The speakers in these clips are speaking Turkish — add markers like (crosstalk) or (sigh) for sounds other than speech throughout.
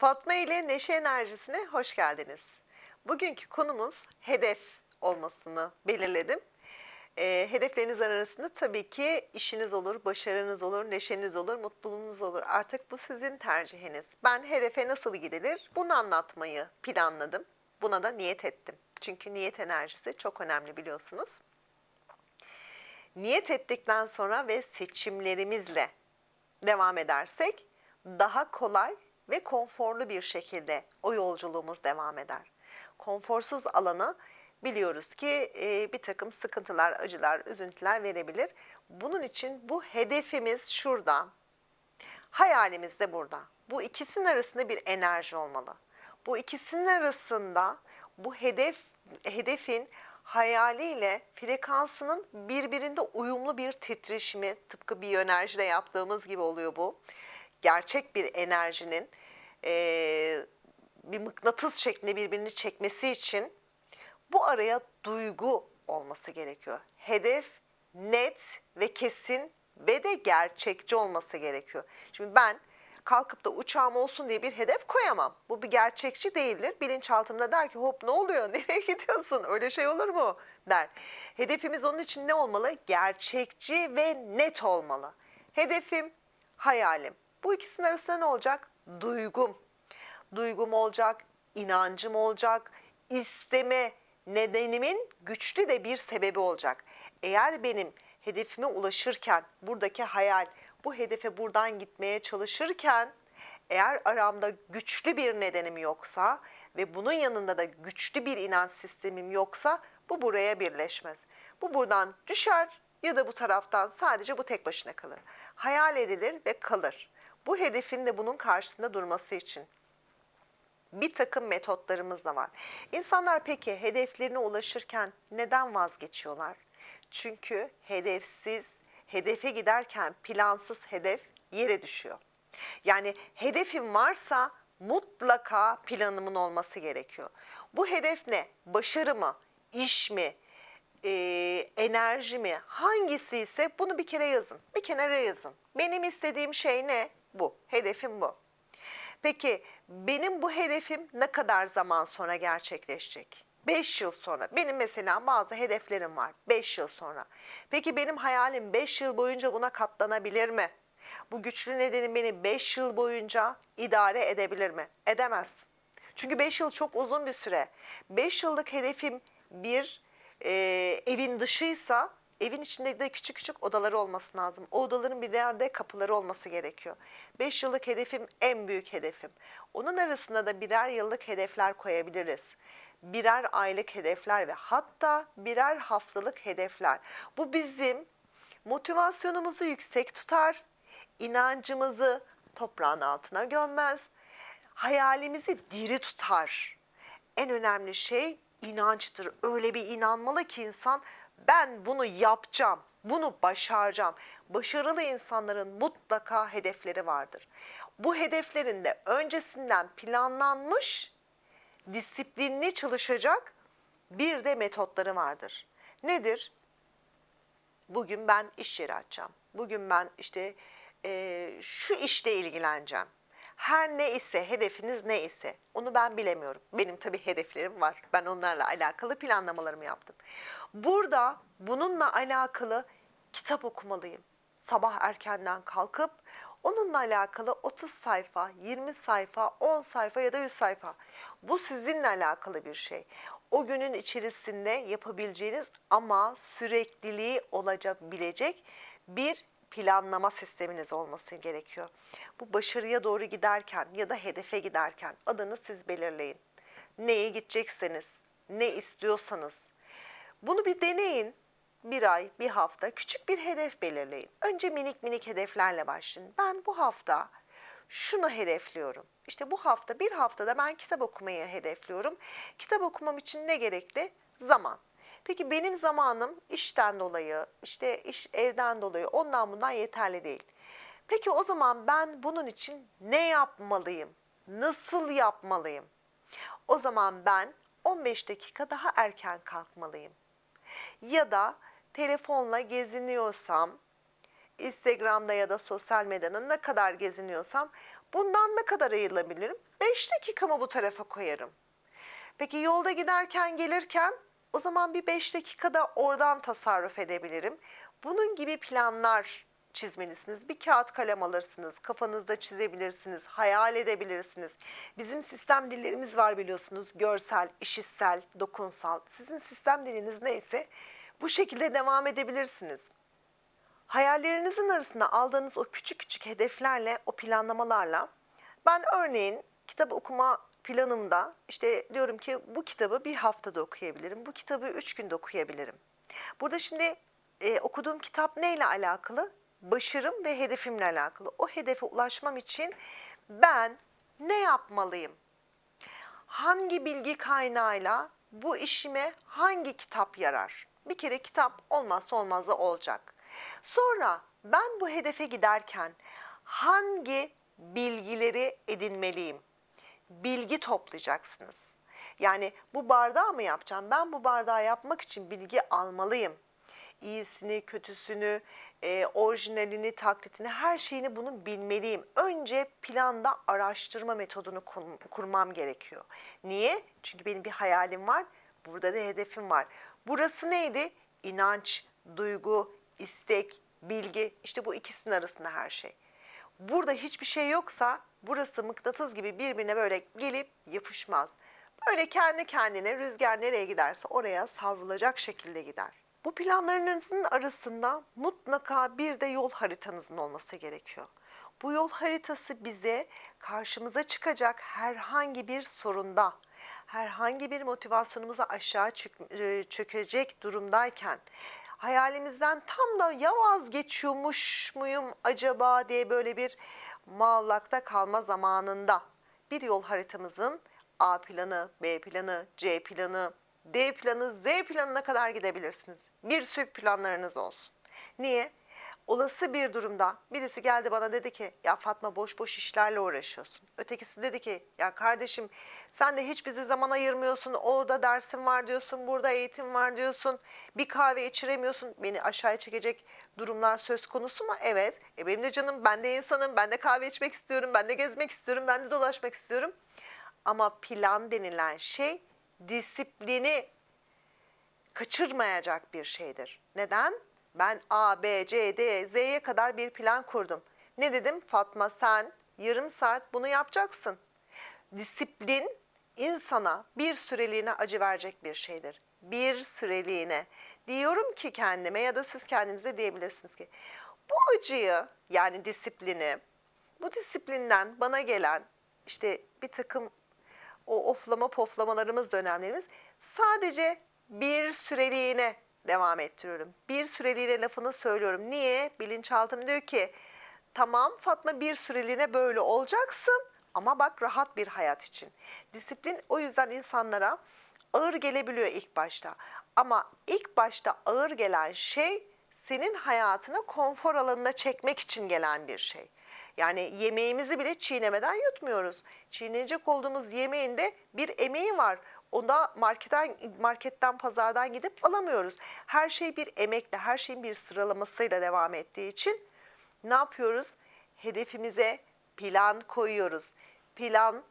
Fatma ile Neşe Enerjisi'ne hoş geldiniz. Bugünkü konumuz hedef olmasını belirledim. Ee, hedefleriniz arasında tabii ki işiniz olur, başarınız olur, neşeniz olur, mutluluğunuz olur. Artık bu sizin tercihiniz. Ben hedefe nasıl gidilir bunu anlatmayı planladım. Buna da niyet ettim. Çünkü niyet enerjisi çok önemli biliyorsunuz. Niyet ettikten sonra ve seçimlerimizle devam edersek daha kolay ve konforlu bir şekilde o yolculuğumuz devam eder. Konforsuz alana biliyoruz ki e, bir takım sıkıntılar, acılar, üzüntüler verebilir. Bunun için bu hedefimiz şurada, hayalimiz de burada. Bu ikisinin arasında bir enerji olmalı. Bu ikisinin arasında bu hedef hedefin hayaliyle frekansının birbirinde uyumlu bir titreşimi tıpkı bir enerjide yaptığımız gibi oluyor bu. Gerçek bir enerjinin eee, bir mıknatıs şeklinde birbirini çekmesi için bu araya duygu olması gerekiyor. Hedef net ve kesin ve de gerçekçi olması gerekiyor. Şimdi ben kalkıp da uçağım olsun diye bir hedef koyamam. Bu bir gerçekçi değildir. Bilinçaltımda der ki hop ne oluyor, (laughs) nereye gidiyorsun, öyle şey olur mu der. Hedefimiz onun için ne olmalı? Gerçekçi ve net olmalı. Hedefim, hayalim. Bu ikisinin arasında ne olacak? Duygum. Duygum olacak, inancım olacak, isteme nedenimin güçlü de bir sebebi olacak. Eğer benim hedefime ulaşırken buradaki hayal bu hedefe buradan gitmeye çalışırken eğer aramda güçlü bir nedenim yoksa ve bunun yanında da güçlü bir inanç sistemim yoksa bu buraya birleşmez. Bu buradan düşer ya da bu taraftan sadece bu tek başına kalır. Hayal edilir ve kalır. Bu hedefin de bunun karşısında durması için bir takım metotlarımız da var. İnsanlar peki hedeflerine ulaşırken neden vazgeçiyorlar? Çünkü hedefsiz, hedefe giderken plansız hedef yere düşüyor. Yani hedefim varsa mutlaka planımın olması gerekiyor. Bu hedef ne? Başarı mı? İş mi? e, enerji mi? Hangisi ise bunu bir kere yazın. Bir kenara yazın. Benim istediğim şey ne? Bu. Hedefim bu. Peki benim bu hedefim ne kadar zaman sonra gerçekleşecek? 5 yıl sonra. Benim mesela bazı hedeflerim var 5 yıl sonra. Peki benim hayalim 5 yıl boyunca buna katlanabilir mi? Bu güçlü nedenim beni 5 yıl boyunca idare edebilir mi? Edemez. Çünkü 5 yıl çok uzun bir süre. 5 yıllık hedefim bir e, evin dışıysa evin içinde de küçük küçük odaları olması lazım. O odaların bir yerde kapıları olması gerekiyor. 5 yıllık hedefim en büyük hedefim. Onun arasında da birer yıllık hedefler koyabiliriz. Birer aylık hedefler ve hatta birer haftalık hedefler. Bu bizim motivasyonumuzu yüksek tutar, inancımızı toprağın altına gömmez, hayalimizi diri tutar. En önemli şey inançtır. Öyle bir inanmalı ki insan ben bunu yapacağım, bunu başaracağım. Başarılı insanların mutlaka hedefleri vardır. Bu hedeflerin de öncesinden planlanmış, disiplinli çalışacak bir de metotları vardır. Nedir? Bugün ben iş yeri açacağım. Bugün ben işte e, şu işle ilgileneceğim. Her ne ise, hedefiniz ne ise onu ben bilemiyorum. Benim tabii hedeflerim var. Ben onlarla alakalı planlamalarımı yaptım. Burada bununla alakalı kitap okumalıyım. Sabah erkenden kalkıp onunla alakalı 30 sayfa, 20 sayfa, 10 sayfa ya da 100 sayfa. Bu sizinle alakalı bir şey. O günün içerisinde yapabileceğiniz ama sürekliliği olabilecek bir planlama sisteminiz olması gerekiyor. Bu başarıya doğru giderken ya da hedefe giderken adını siz belirleyin. Neye gidecekseniz, ne istiyorsanız. Bunu bir deneyin. Bir ay, bir hafta küçük bir hedef belirleyin. Önce minik minik hedeflerle başlayın. Ben bu hafta şunu hedefliyorum. İşte bu hafta bir haftada ben kitap okumayı hedefliyorum. Kitap okumam için ne gerekli? Zaman. Peki benim zamanım işten dolayı, işte iş evden dolayı ondan bundan yeterli değil. Peki o zaman ben bunun için ne yapmalıyım? Nasıl yapmalıyım? O zaman ben 15 dakika daha erken kalkmalıyım. Ya da telefonla geziniyorsam, Instagram'da ya da sosyal medyada ne kadar geziniyorsam Bundan ne kadar ayırabilirim? 5 dakikamı bu tarafa koyarım. Peki yolda giderken gelirken o zaman bir 5 dakikada oradan tasarruf edebilirim. Bunun gibi planlar çizmelisiniz. Bir kağıt kalem alırsınız, kafanızda çizebilirsiniz, hayal edebilirsiniz. Bizim sistem dillerimiz var biliyorsunuz. Görsel, işitsel, dokunsal. Sizin sistem diliniz neyse bu şekilde devam edebilirsiniz. Hayallerinizin arasında aldığınız o küçük küçük hedeflerle, o planlamalarla ben örneğin kitap okuma planımda işte diyorum ki bu kitabı bir haftada okuyabilirim, bu kitabı üç günde okuyabilirim. Burada şimdi e, okuduğum kitap neyle alakalı? Başarım ve hedefimle alakalı. O hedefe ulaşmam için ben ne yapmalıyım? hangi bilgi kaynağıyla bu işime hangi kitap yarar? Bir kere kitap olmazsa olmazı olacak. Sonra ben bu hedefe giderken hangi bilgileri edinmeliyim? Bilgi toplayacaksınız. Yani bu bardağı mı yapacağım? Ben bu bardağı yapmak için bilgi almalıyım. İyisini, kötüsünü, e, orijinalini, taklitini, her şeyini bunun bilmeliyim. Önce planda araştırma metodunu kur- kurmam gerekiyor. Niye? Çünkü benim bir hayalim var, burada da hedefim var. Burası neydi? İnanç, duygu, istek, bilgi. İşte bu ikisinin arasında her şey. Burada hiçbir şey yoksa burası mıknatıs gibi birbirine böyle gelip yapışmaz. Böyle kendi kendine rüzgar nereye giderse oraya savrulacak şekilde gider. Bu planlarınızın arasında mutlaka bir de yol haritanızın olması gerekiyor. Bu yol haritası bize karşımıza çıkacak herhangi bir sorunda, herhangi bir motivasyonumuza aşağı e, çökecek durumdayken, hayalimizden tam da ya vazgeçiyormuş muyum acaba diye böyle bir muallakta kalma zamanında bir yol haritamızın A planı, B planı, C planı, D planı, Z planına kadar gidebilirsiniz. Bir sürü planlarınız olsun. Niye? Olası bir durumda birisi geldi bana dedi ki ya Fatma boş boş işlerle uğraşıyorsun. Ötekisi dedi ki ya kardeşim sen de hiç bize zaman ayırmıyorsun. Orada dersin var diyorsun, burada eğitim var diyorsun. Bir kahve içiremiyorsun. Beni aşağıya çekecek durumlar söz konusu mu? Evet. E benim de canım ben de insanım. Ben de kahve içmek istiyorum. Ben de gezmek istiyorum. Ben de dolaşmak istiyorum. Ama plan denilen şey disiplini kaçırmayacak bir şeydir. Neden? Ben A, B, C, D, Z'ye kadar bir plan kurdum. Ne dedim? Fatma sen yarım saat bunu yapacaksın. Disiplin insana bir süreliğine acı verecek bir şeydir. Bir süreliğine. Diyorum ki kendime ya da siz kendinize diyebilirsiniz ki bu acıyı yani disiplini bu disiplinden bana gelen işte bir takım o oflama poflamalarımız dönemlerimiz sadece bir süreliğine devam ettiriyorum. Bir süreliğine lafını söylüyorum. Niye? Bilinçaltım diyor ki tamam Fatma bir süreliğine böyle olacaksın ama bak rahat bir hayat için. Disiplin o yüzden insanlara ağır gelebiliyor ilk başta. Ama ilk başta ağır gelen şey senin hayatını konfor alanına çekmek için gelen bir şey. Yani yemeğimizi bile çiğnemeden yutmuyoruz. Çiğneyecek olduğumuz yemeğin de bir emeği var. Onda marketten, marketten, pazardan gidip alamıyoruz. Her şey bir emekle, her şeyin bir sıralamasıyla devam ettiği için ne yapıyoruz? Hedefimize plan koyuyoruz. Plan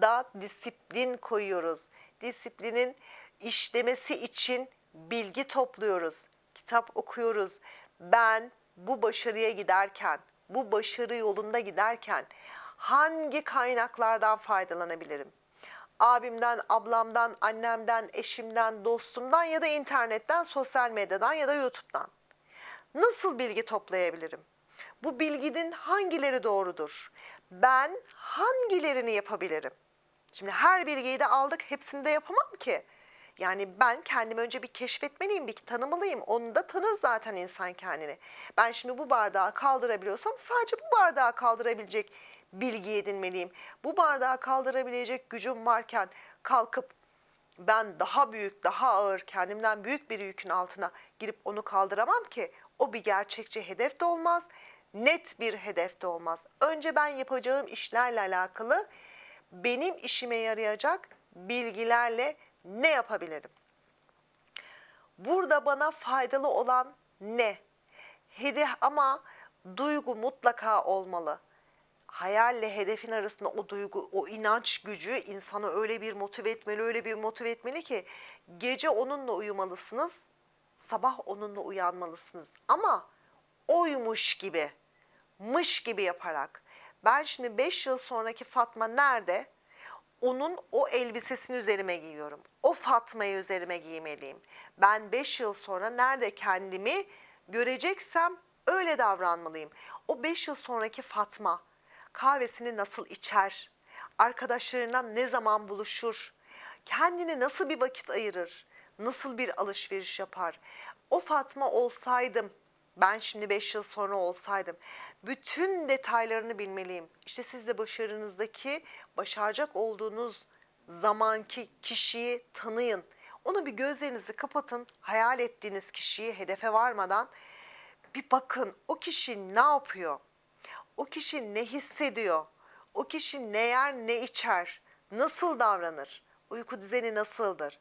da disiplin koyuyoruz. Disiplinin işlemesi için bilgi topluyoruz. Kitap okuyoruz. Ben bu başarıya giderken, bu başarı yolunda giderken hangi kaynaklardan faydalanabilirim? Abimden, ablamdan, annemden, eşimden, dostumdan ya da internetten, sosyal medyadan ya da YouTube'dan. Nasıl bilgi toplayabilirim? Bu bilginin hangileri doğrudur? Ben hangilerini yapabilirim? Şimdi her bilgiyi de aldık, hepsini de yapamam ki. Yani ben kendimi önce bir keşfetmeliyim, bir tanımalıyım. Onu da tanır zaten insan kendini. Ben şimdi bu bardağı kaldırabiliyorsam sadece bu bardağı kaldırabilecek bilgi edinmeliyim. Bu bardağı kaldırabilecek gücüm varken kalkıp ben daha büyük, daha ağır, kendimden büyük bir yükün altına girip onu kaldıramam ki. O bir gerçekçi hedef de olmaz, net bir hedef de olmaz. Önce ben yapacağım işlerle alakalı benim işime yarayacak bilgilerle ne yapabilirim? Burada bana faydalı olan ne? Hedef ama duygu mutlaka olmalı. Hayalle hedefin arasında o duygu, o inanç gücü insanı öyle bir motive etmeli, öyle bir motive etmeli ki gece onunla uyumalısınız, sabah onunla uyanmalısınız. Ama oymuş gibi, mış gibi yaparak. Ben şimdi 5 yıl sonraki Fatma nerede? Onun o elbisesini üzerime giyiyorum. O Fatma'yı üzerime giymeliyim. Ben 5 yıl sonra nerede kendimi göreceksem öyle davranmalıyım. O 5 yıl sonraki Fatma kahvesini nasıl içer? Arkadaşlarına ne zaman buluşur? Kendine nasıl bir vakit ayırır? Nasıl bir alışveriş yapar? O Fatma olsaydım, ben şimdi 5 yıl sonra olsaydım, bütün detaylarını bilmeliyim. İşte siz de başarınızdaki, başaracak olduğunuz zamanki kişiyi tanıyın. Onu bir gözlerinizi kapatın, hayal ettiğiniz kişiyi hedefe varmadan bir bakın o kişi ne yapıyor? O kişi ne hissediyor? O kişi ne yer, ne içer? Nasıl davranır? Uyku düzeni nasıldır?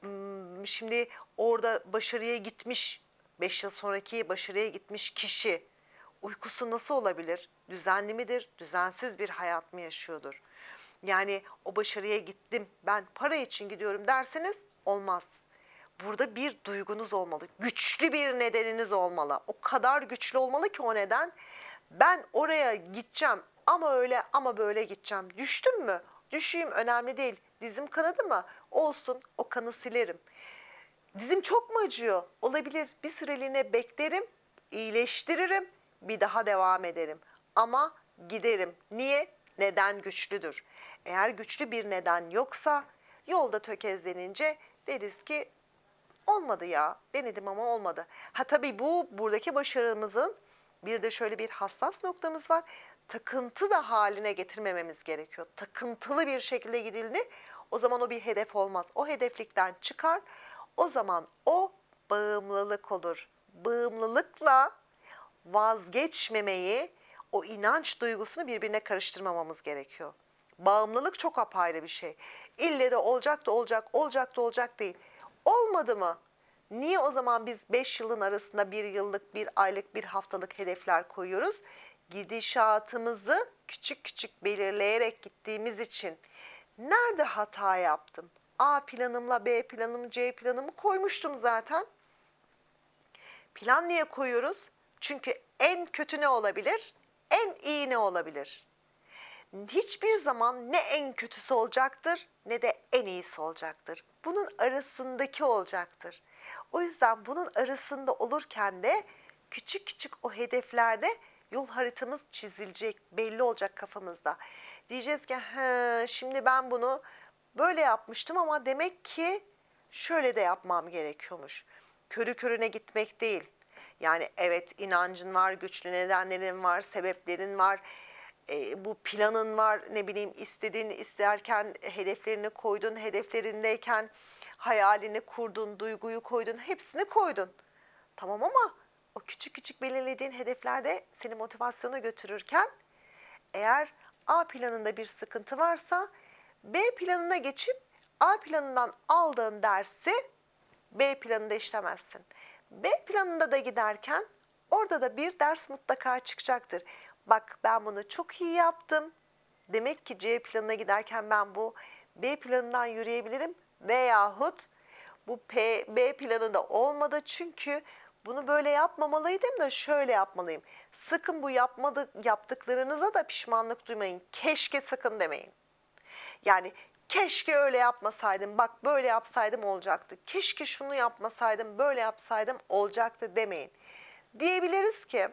Hmm, Şimdi orada başarıya gitmiş, 5 yıl sonraki başarıya gitmiş kişi uykusu nasıl olabilir? Düzenli midir? Düzensiz bir hayat mı yaşıyordur? Yani o başarıya gittim, ben para için gidiyorum derseniz olmaz. Burada bir duygunuz olmalı. Güçlü bir nedeniniz olmalı. O kadar güçlü olmalı ki o neden. Ben oraya gideceğim ama öyle ama böyle gideceğim. Düştüm mü? Düşeyim önemli değil. Dizim kanadı mı? Olsun o kanı silerim. Dizim çok mu acıyor? Olabilir. Bir süreliğine beklerim, iyileştiririm, bir daha devam ederim. Ama giderim. Niye? Neden güçlüdür. Eğer güçlü bir neden yoksa yolda tökezlenince deriz ki olmadı ya. Denedim ama olmadı. Ha tabii bu buradaki başarımızın bir de şöyle bir hassas noktamız var. Takıntı da haline getirmememiz gerekiyor. Takıntılı bir şekilde gidildi. O zaman o bir hedef olmaz. O hedeflikten çıkar. O zaman o bağımlılık olur. Bağımlılıkla vazgeçmemeyi, o inanç duygusunu birbirine karıştırmamamız gerekiyor. Bağımlılık çok apayrı bir şey. İlle de olacak da olacak, olacak da olacak değil. Olmadı mı? Niye o zaman biz 5 yılın arasında bir yıllık, bir aylık, bir haftalık hedefler koyuyoruz? Gidişatımızı küçük küçük belirleyerek gittiğimiz için nerede hata yaptım? A planımla B planımı, C planımı koymuştum zaten. Plan niye koyuyoruz? Çünkü en kötü ne olabilir? En iyi ne olabilir? Hiçbir zaman ne en kötüsü olacaktır ne de en iyisi olacaktır. Bunun arasındaki olacaktır. O yüzden bunun arasında olurken de küçük küçük o hedeflerde yol haritamız çizilecek, belli olacak kafamızda. Diyeceğiz ki "He, şimdi ben bunu böyle yapmıştım ama demek ki şöyle de yapmam gerekiyormuş. Körü körüne gitmek değil. Yani evet inancın var, güçlü nedenlerin var, sebeplerin var, e, bu planın var, ne bileyim istediğin isterken hedeflerini koydun, hedeflerindeyken hayalini kurdun, duyguyu koydun, hepsini koydun. Tamam ama o küçük küçük belirlediğin hedeflerde seni motivasyona götürürken eğer A planında bir sıkıntı varsa B planına geçip A planından aldığın dersi B planında işlemezsin. B planında da giderken orada da bir ders mutlaka çıkacaktır. Bak ben bunu çok iyi yaptım. Demek ki C planına giderken ben bu B planından yürüyebilirim veyahut bu P, B planı da olmadı çünkü bunu böyle yapmamalıydım da şöyle yapmalıyım. Sakın bu yapmadı, yaptıklarınıza da pişmanlık duymayın. Keşke sakın demeyin. Yani keşke öyle yapmasaydım, bak böyle yapsaydım olacaktı. Keşke şunu yapmasaydım, böyle yapsaydım olacaktı demeyin. Diyebiliriz ki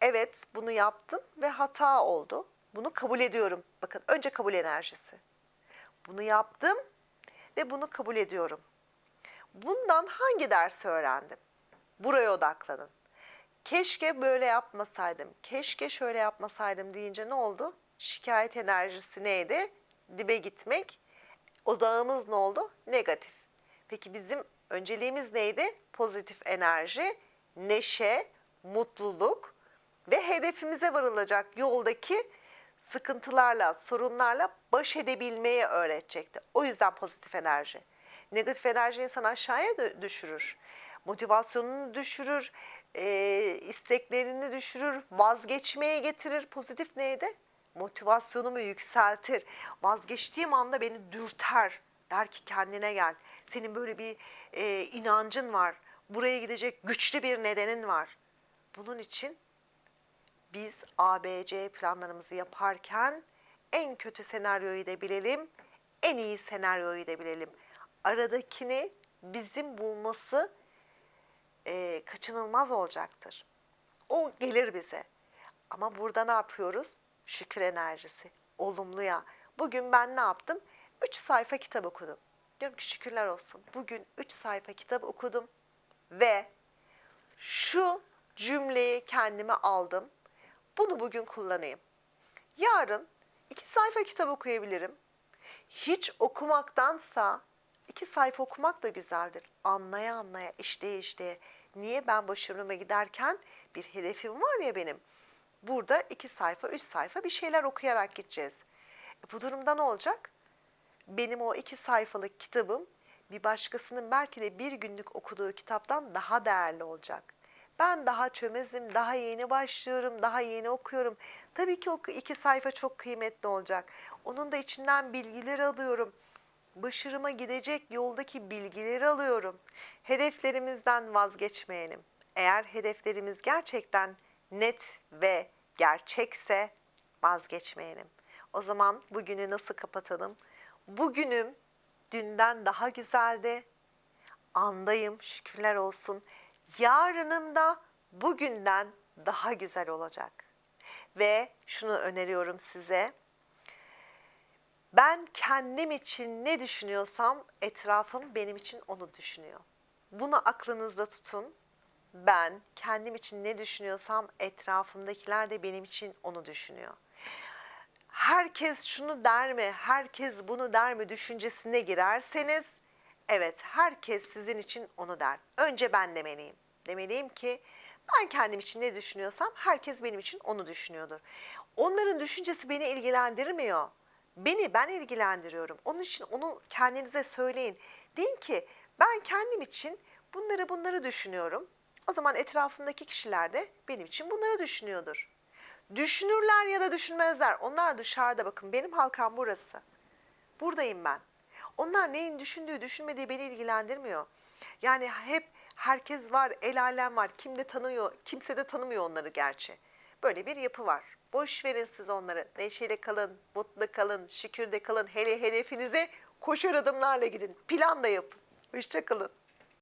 evet bunu yaptım ve hata oldu. Bunu kabul ediyorum. Bakın önce kabul enerjisi. Bunu yaptım ve bunu kabul ediyorum. Bundan hangi dersi öğrendim? Buraya odaklanın. Keşke böyle yapmasaydım, keşke şöyle yapmasaydım deyince ne oldu? Şikayet enerjisi neydi? Dibe gitmek. Odağımız ne oldu? Negatif. Peki bizim önceliğimiz neydi? Pozitif enerji, neşe, mutluluk ve hedefimize varılacak yoldaki sıkıntılarla, sorunlarla baş edebilmeyi öğretecekti. O yüzden pozitif enerji. Negatif enerji insanı aşağıya düşürür. Motivasyonunu düşürür. e, isteklerini düşürür, vazgeçmeye getirir. Pozitif neydi? Motivasyonumu yükseltir. Vazgeçtiğim anda beni dürter. Der ki kendine gel. Senin böyle bir e, inancın var. Buraya gidecek güçlü bir nedenin var. Bunun için biz ABC planlarımızı yaparken en kötü senaryoyu da bilelim, en iyi senaryoyu da bilelim. Aradakini bizim bulması e, kaçınılmaz olacaktır. O gelir bize. Ama burada ne yapıyoruz? Şükür enerjisi. Olumluya. Bugün ben ne yaptım? 3 sayfa kitap okudum. Diyorum ki şükürler olsun. Bugün 3 sayfa kitap okudum ve şu cümleyi kendime aldım. Bunu bugün kullanayım. Yarın iki sayfa kitap okuyabilirim. Hiç okumaktansa iki sayfa okumak da güzeldir. Anlaya anlaya, işleye işleye. Niye ben başarıma giderken bir hedefim var ya benim. Burada iki sayfa, üç sayfa bir şeyler okuyarak gideceğiz. E bu durumda ne olacak? Benim o iki sayfalık kitabım bir başkasının belki de bir günlük okuduğu kitaptan daha değerli olacak. Ben daha çömezim, daha yeni başlıyorum, daha yeni okuyorum. Tabii ki o iki sayfa çok kıymetli olacak. Onun da içinden bilgiler alıyorum. Başarıma gidecek yoldaki bilgileri alıyorum. Hedeflerimizden vazgeçmeyelim. Eğer hedeflerimiz gerçekten net ve gerçekse vazgeçmeyelim. O zaman bugünü nasıl kapatalım? Bugünüm dünden daha güzeldi. Andayım, şükürler olsun. Yarınım da bugünden daha güzel olacak. Ve şunu öneriyorum size. Ben kendim için ne düşünüyorsam etrafım benim için onu düşünüyor. Bunu aklınızda tutun. Ben kendim için ne düşünüyorsam etrafımdakiler de benim için onu düşünüyor. Herkes şunu der mi, herkes bunu der mi düşüncesine girerseniz evet herkes sizin için onu der. Önce ben demeliyim. Demeliyim ki ben kendim için ne düşünüyorsam herkes benim için onu düşünüyordur. Onların düşüncesi beni ilgilendirmiyor. Beni ben ilgilendiriyorum. Onun için onu kendinize söyleyin. Deyin ki ben kendim için bunları bunları düşünüyorum. O zaman etrafımdaki kişiler de benim için bunları düşünüyordur. Düşünürler ya da düşünmezler. Onlar dışarıda bakın. Benim halkam burası. Buradayım ben. Onlar neyin düşündüğü, düşünmediği beni ilgilendirmiyor. Yani hep herkes var, el alem var. Kim de tanıyor, kimse de tanımıyor onları gerçi. Böyle bir yapı var. Boş verin siz onları. Neşeyle kalın, mutlu kalın, şükürde kalın. Hele hedefinize koşar adımlarla gidin. Plan da yapın. Hoşçakalın.